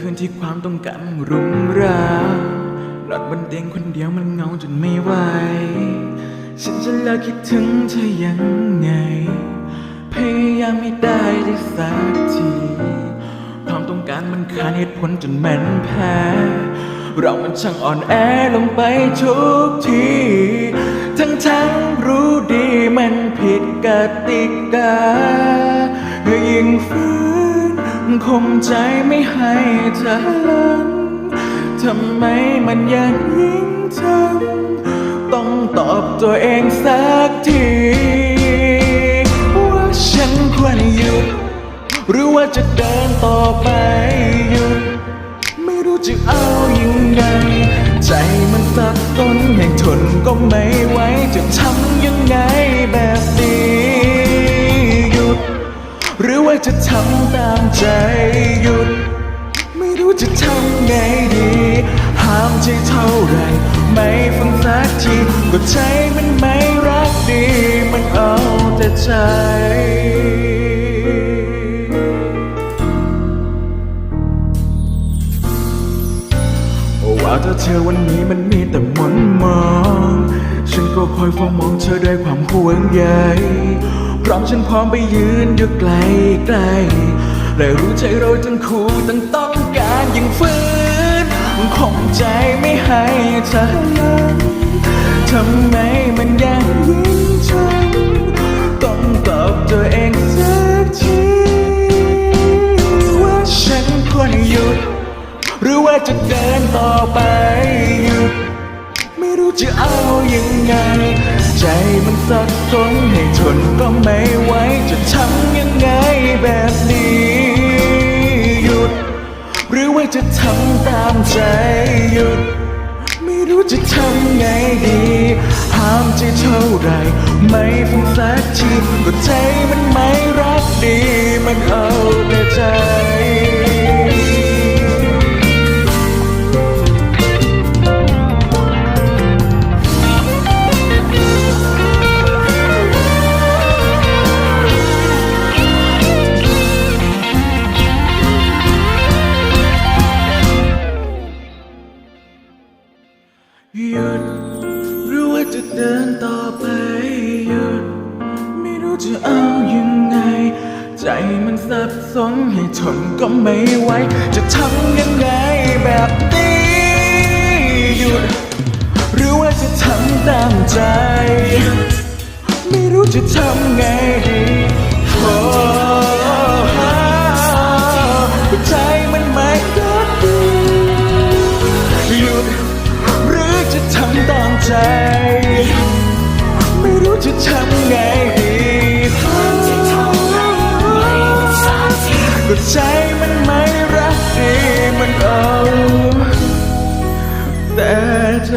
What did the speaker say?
คืนที่ความต้องการมันรุมเร้านอนบนเตียงคนเดียวมันเงาจนไม่ไหว ฉันจะเลิกคิดถึงเธอยังไง พยายามไม่ได้เลยสักที ความต้องการมันขาดเหตุผลจนแมันแพ้ เรามันช่างอ่อนแอลงไปทุกที ทั้งทั้งๆรู้ดีมันผิดกติกายิ่งฝืน คมใจไม่ให้เธอลันทำไมมันยังยิ่งทำต้องตอบตัวเองสักที ว่าฉันควรหยุด หรือว่าจะเดินต่อไปหยุด ไม่รู้จะเอายังไง ใจมันสับสนให้ทนก็ไม่ไหวจะทำยังไงแบบ ว่าจะทำตามใจหยุด ไม่รู้จะทำไงดี ห้ามใจเท่าไร ไม่ฟังสักทีก็ใจมันไม่รักดี มันเอาแต่ใจว่าถ้าเธอวันนี้มันมีแต่หมนมอง ฉันก็คอยเฝ้ามองเธอด้วยความห่วงใย พร้อมฉันพร้อมไปยืนอยู่ไกลไกลและรู้ใจเราทั้งคู่ตั้งต้องการย่งฝืนคงใจไม่ให้เธอนั้นทำไมมันยังยิ่งทำต้องตอบตัวเองสักทีว่าฉันควรหยุด หรือว่าจะเดินต่อไปหยุด ไม่รู้จะเอาอยังไง ใจมันสับ สนให้ทนก็ไม่ไหวจะทำยังไงแบบนี้ หยุด หรือว่าจะทำตามใจหยุด ไม่รู้จะทำไงดีห้ามใจเท่าไร ไม่ฟังสักทีก็ใจมันไม่รักดี มันเอาแต่ใจ หยุดหรือว่าจะเดินต่อไปหยุดไม่รู้จะเอายังไง ใจมันสับสนให้ทนก็ไม่ไหวจะทำยังไงแบบนี้ ก็ใจมันไม่รักดีมันเอาแต่ใจ